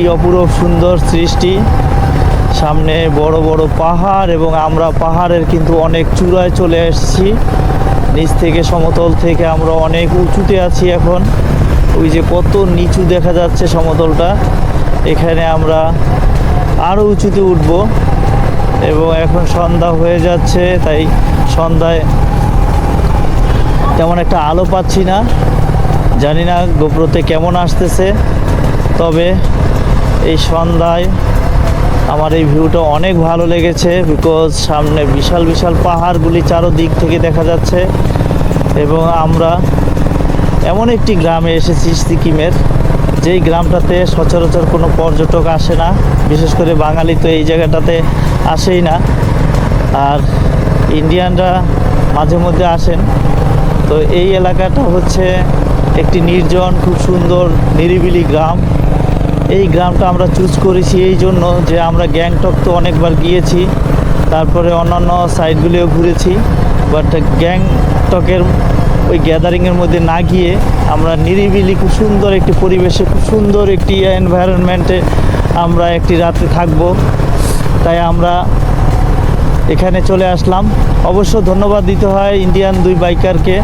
কি অপূরব সুন্দর সৃষ্টি। সামনে বড় বড় পাহাড় এবং আমরা পাহাড়ের কিন্তু অনেক চূড়ায় চলে এসেছি। নিচ থেকে সমতল থেকে আমরা অনেক উঁচুতে আছি এখন। ওই যে কত নিচু দেখা যাচ্ছে সমতলটা। এখানে আমরা আরও উঁচুতে উঠব। এবং এখন সন্ধ্যা হয়ে যাচ্ছে, তাই সন্ধ্যায় তেমন একটা আলো পাচ্ছি না। জানি না গোপ্রতে কেমন আসতেছে। তবে এই সন্ধ্যায় আমার এই ভিউটা অনেক ভালো লেগেছে বিকজ সামনে বিশাল বিশাল পাহাড়গুলি চারোদিক থেকে দেখা যাচ্ছে এবং আমরা এমন একটি গ্রামে এসেছি সিকিমের, যেই গ্রামটাতে সচরাচর কোনো পর্যটক আসে না, বিশেষ করে বাঙালি তো এই জায়গাটাতে আসেই না। আর ইন্ডিয়ানরা মাঝে মধ্যে আসেন। তো এই এলাকাটা হচ্ছে একটি নির্জন, খুব সুন্দর, নিরিবিলি গ্রাম। এই গ্রামটা আমরা চুজ করেছি এই জন্য যে আমরা গ্যাংটক তো অনেকবার গিয়েছি, তারপরে অন্যান্য সাইডগুলিও ঘুরেছি বাট গ্যাংটকের ওই গ্যাদারিংয়ের মধ্যে না গিয়ে আমরা নিরিবিলি খুব সুন্দর একটি পরিবেশে, খুব সুন্দর একটি এনভায়রনমেন্টে আমরা একটি রাত্রে থাকব। তাই আমরা এখানে চলে আসলাম। অবশ্য ধন্যবাদ দিতে হয় ইন্ডিয়ান দুই বাইকারকে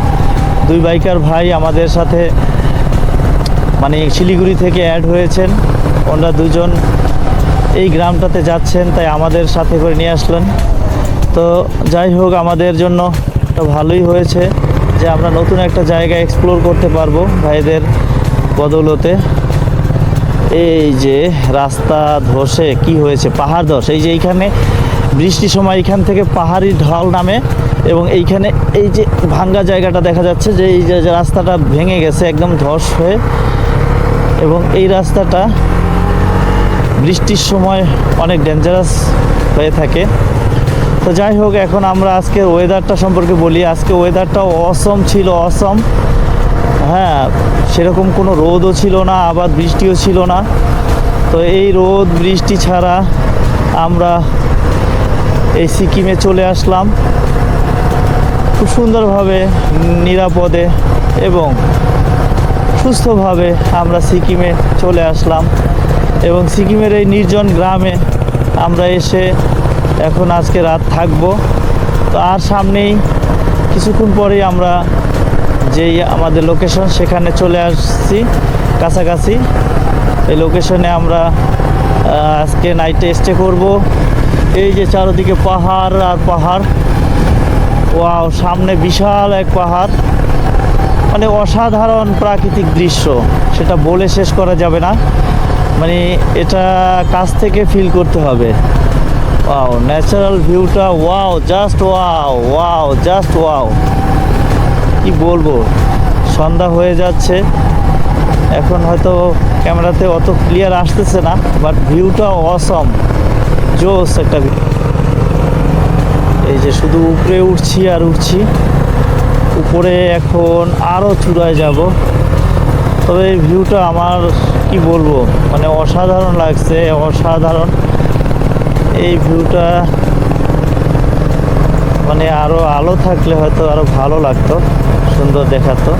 দুই বাইকার ভাই আমাদের সাথে মানে শিলিগুড়ি থেকে অ্যাড হয়েছেন। ওনারা দুজন এই গ্রামটাতে যাচ্ছেন, তাই আমাদের সাথে করে নিয়ে আসলেন। তো যাই হোক, আমাদের জন্য ভালোই হয়েছে যে আমরা নতুন একটা জায়গা এক্সপ্লোর করতে পারব ভাইদের বদৌলতে। এই যে রাস্তা ধসে কি হয়েছে? পাহাড় ধস। এই যে এইখানে বৃষ্টির সময় এইখান থেকে পাহাড়ি ঢল নামে এবং এইখানে এই যে ভাঙ্গা জায়গাটা দেখা যাচ্ছে যে এই যে রাস্তাটা ভেঙে গেছে, একদম ধস হয়ে। এবং এই রাস্তাটা বৃষ্টির সময় অনেক ডেঞ্জারাস হয়ে থাকে। তো যাই হোক, এখন আমরা আজকে ওয়েদারটা সম্পর্কে বলি। আজকে ওয়েদারটাও অসম ছিল অসম হ্যাঁ সেরকম কোনো রোদও ছিল না, আবার বৃষ্টিও ছিল না। তো এই রোদ, বৃষ্টি ছাড়া আমরা এই সিকিমে চলে আসলাম। খুব সুন্দরভাবে, নিরাপদে এবং সুস্থভাবে আমরা সিকিমে চলে আসলাম এবং সিকিমের এই নির্জন গ্রামে আমরা এসে এখন আজকে রাত থাকব। তো আর সামনেই কিছুক্ষণ পরেই আমরা যেই আমাদের লোকেশন সেখানে চলে আসছি কাছাকাছি। এই লোকেশনে আমরা আজকে নাইটে স্টে করব। এই যে চারদিকে পাহাড় আর পাহাড়। ওয়াও সামনে বিশাল এক পাহাড়। মানে অসাধারণ প্রাকৃতিক দৃশ্য। সেটা বলে শেষ করা যাবে না। মানে এটা কাছ থেকে ফিল করতে হবে। ওয়াও ন্যাচারাল ভিউটা wow just wow wow just wow কি বলব? সন্ধ্যা হয়ে যাচ্ছে। এখন হয়তো ক্যামেরাতে অত ক্লিয়ার আসতেছে না বাট ভিউটা অসম জোস একটা। এই যে শুধু উপরে উঠছি আর উঠছি। উপরে এখন আরও চূড়ায় যাব। তবে এই ভিউটা আমার, কি বলব মানে অসাধারণ লাগছে, অসাধারণ। এই ভিউটা মানে আরও আলো থাকলে হয়তো আরও ভালো লাগতো, সুন্দর দেখাতো।